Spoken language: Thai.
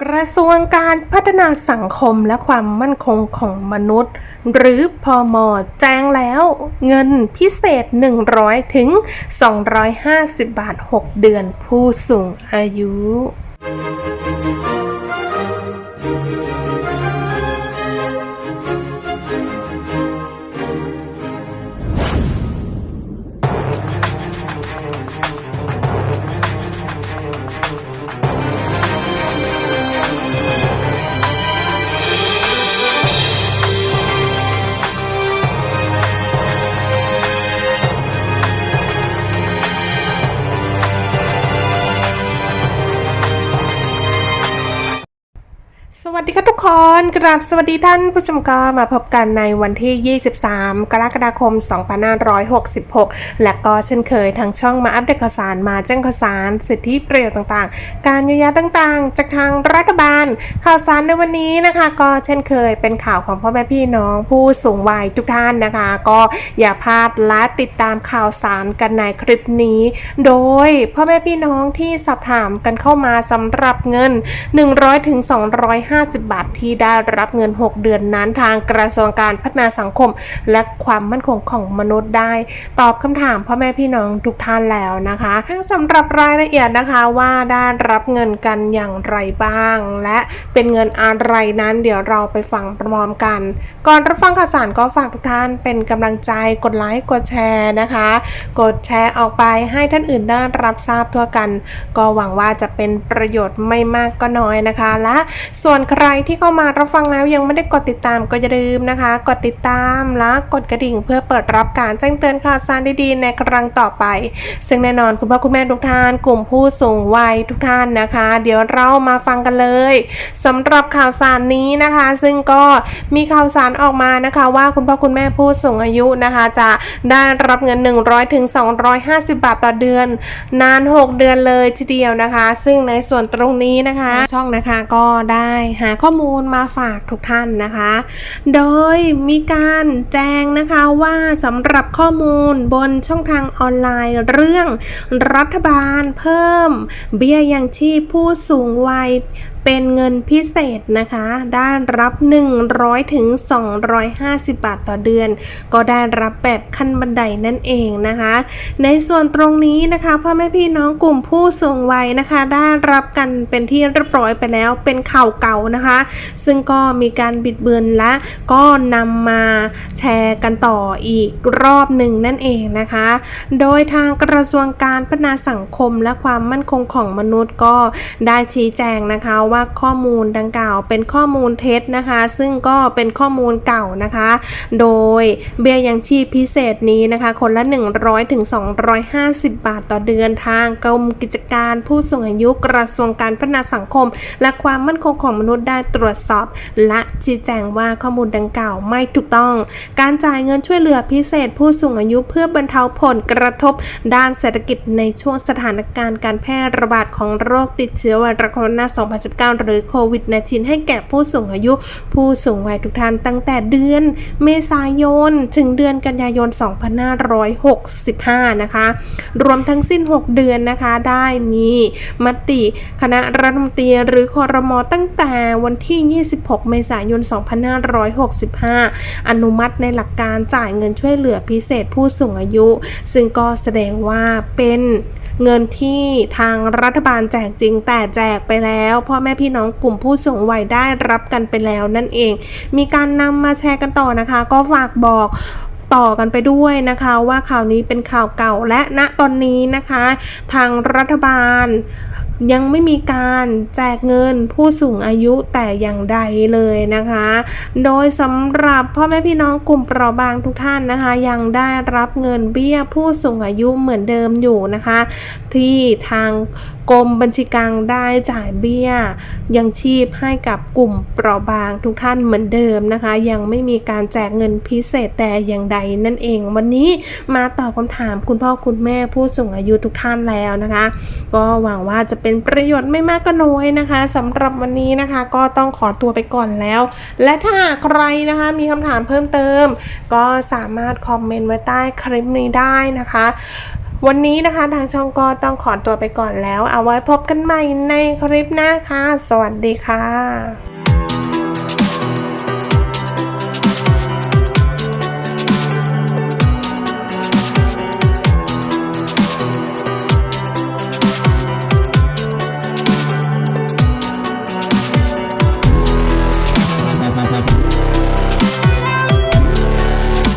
กระทรวงการพัฒนาสังคมและความมั่นคงของมนุษย์ หรือพอมแจ้งแล้วเงินพิเศษ 100 ถึง 250 บาท 6 เดือนผู้สูงอายุ วัสดีครับทุกคนกราบสวัสดีท่านผู้ชมก็มาพบกันในวันที่ 23 กรกฎาคม 2566 และก็เช่นเคยทางช่องมาอัปเดตข่าวสารมาแจ้งข่าวสาร สิทธิประโยชน์ต่างๆ การเยียวยาต่างๆ จากทางรัฐบาล ข่าวสารในวันนี้นะคะ ก็เช่นเคยเป็นข่าวของพ่อแม่พี่น้องผู้สูงวัยทุกท่านนะคะ ก็อย่าพลาดและติดตามข่าวสารกันในคลิปนี้ โดยพ่อแม่พี่น้องที่สอบถามกันเข้ามาสำหรับเงิน 100-250 50 บาทที่ได้รับเงิน 6 เดือนนั้นทางกระทรวงการพัฒนาสังคม และความมั่นคงของมนุษย์ได้ ตอบคำถามพ่อแม่พี่น้องทุกท่านแล้วนะคะ ซึ่งสำหรับรายละเอียดนะคะว่าได้รับเงินกันอย่างไรบ้าง และเป็นเงินอะไรนั้นเดี๋ยวเราไปฟังพร้อมกัน ก่อนรับฟังข่าวสารก็ฝากทุกท่านเป็นกำลังใจกดไลค์กดแชร์นะคะ กดแชร์ออกไปให้ท่านอื่นได้รับทราบทั่วกัน ก็หวังว่าจะเป็นประโยชน์ไม่มากก็น้อยนะคะ และส่วนใครที่เข้ามารับฟังแล้วยังไม่ได้กดติดตามก็อย่าลืมนะคะ กดติดตามและกดกระดิ่ง เพื่อเปิดรับการแจ้งเตือนข่าวสารดีๆในครั้งต่อไป ซึ่งแน่นอนคุณพ่อคุณแม่ทุกท่าน กลุ่มผู้สูงวัยทุกท่านนะคะ เดี๋ยวเรามาฟังกันเลยสำหรับข่าวสารนี้นะคะ ซึ่งก็มีข่าวสารออกมานะคะว่าคุณพ่อคุณแม่ผู้สูงอายุนะคะ จะได้รับเงิน 100ถึง250 บาทต่อเดือน นาน 6 เดือนเลยทีเดียวนะคะ ซึ่งในส่วนตรงนี้นะคะ ช่องนะคะก็ได้หาข้อมูลมาฝากทุกท่านนะคะ โดยมีการแจ้งนะคะว่าสำหรับข้อมูลบนช่องทางออนไลน์เรื่องรัฐบาลเพิ่ม เบี้ยยังชีพผู้สูงวัย เป็นเงินพิเศษนะคะ ได้รับ 100ถึง250 บาทต่อเดือน ก็ได้รับแบบขั้นบันไดนั่นเองนะคะ ในส่วนตรงนี้นะคะพ่อแม่พี่น้องกลุ่มผู้สูงวัยนะคะ ได้รับกันเป็นที่เรียบร้อยไปแล้วเป็นข่าวเก่านะคะ ซึ่งก็มีการบิดเบือนและก็นำมาแชร์กันต่ออีกรอบหนึ่งนั่นเองนะคะ โดยทางกระทรวงการพัฒนาสังคมและความมั่นคงของมนุษย์ก็ได้ชี้แจงนะคะว่าข้อมูลดังกล่าวเป็นข้อมูลเท็จนะคะ ซึ่งก็เป็นข้อมูลเก่านะคะ โดยเบี้ยยังชีพพิเศษนี้นะคะ คนละ 100ถึง250 บาทต่อเดือนทางกรมกิจการผู้สูงอายุกระทรวงการพัฒนาสังคม และความมั่นคงของมนุษย์ได้ตรวจสอบ และชี้แจงว่าข้อมูลดังกล่าวไม่ถูกต้อง การจ่ายเงินช่วยเหลือพิเศษผู้สูงอายุเพื่อบรรเทาผลกระทบด้านเศรษฐกิจในช่วงสถานการณ์การแพร่ระบาดของโรคติดเชื้อไวรัสโคโรนา -19 หรือโควิด -19 ให้แก่ผู้สูงอายุ ผู้สูงวัยทุกท่านตั้งแต่เดือนเมษายน ถึงเดือนกันยายน 2565 นะคะ รวมทั้งสิ้น 6 เดือนนะคะ ได้มีมติคณะรัฐมนตรีหรือคอรมอตั้งแต่วันที่ 26 เมษายน 2565 อนุมัติในหลักการจ่ายเงินช่วยเหลือพิเศษผู้สูงอายุ ซึ่งก็แสดงว่าเป็น เงินที่ทางรัฐบาลแจกจริง แต่แจกไปแล้วพ่อแม่พี่น้องกลุ่มผู้สูงวัยได้รับกันไปแล้วนั่นเอง มีการนำมาแชร์กันต่อนะคะ ก็ฝากบอกต่อกันไปด้วยนะคะว่าข่าวนี้เป็นข่าวเก่าและณตอนนี้นะคะ ทางรัฐบาล ยังไม่มีการแจกเงินผู้สูงอายุแต่อย่างใดเลยนะคะ โดยสำหรับพ่อแม่พี่น้องกลุ่มเปราะบางทุกท่านนะคะ ยังได้รับเงินเบี้ยผู้สูงอายุเหมือนเดิมอยู่นะคะ ที่ทางกรมบัญชีกลางได้จ่ายเบี้ย ยังชีพให้กับกลุ่มเปราะบางทุกท่านเหมือนเดิมนะคะ ยังไม่มีการแจกเงินพิเศษแต่อย่างใดนั่นเอง วันนี้มาตอบคำถามคุณพ่อคุณแม่ผู้สูงอายุทุกท่านแล้วนะคะ ก็หวังว่าจะเป็นประโยชน์ไม่มากก็น้อยนะคะสำหรับวันนี้นะคะ ก็ต้องขอตัวไปก่อนแล้ว และถ้าหากใครนะคะมีคำถามเพิ่มเติม ก็สามารถคอมเมนต์ไว้ใต้คลิปนี้ได้นะคะ วันนี้นะคะทางช่องก็ต้องขอตัวไปก่อนแล้ว เอาไว้พบกันใหม่ในคลิปหน้าค่ะ สวัสดีค่ะ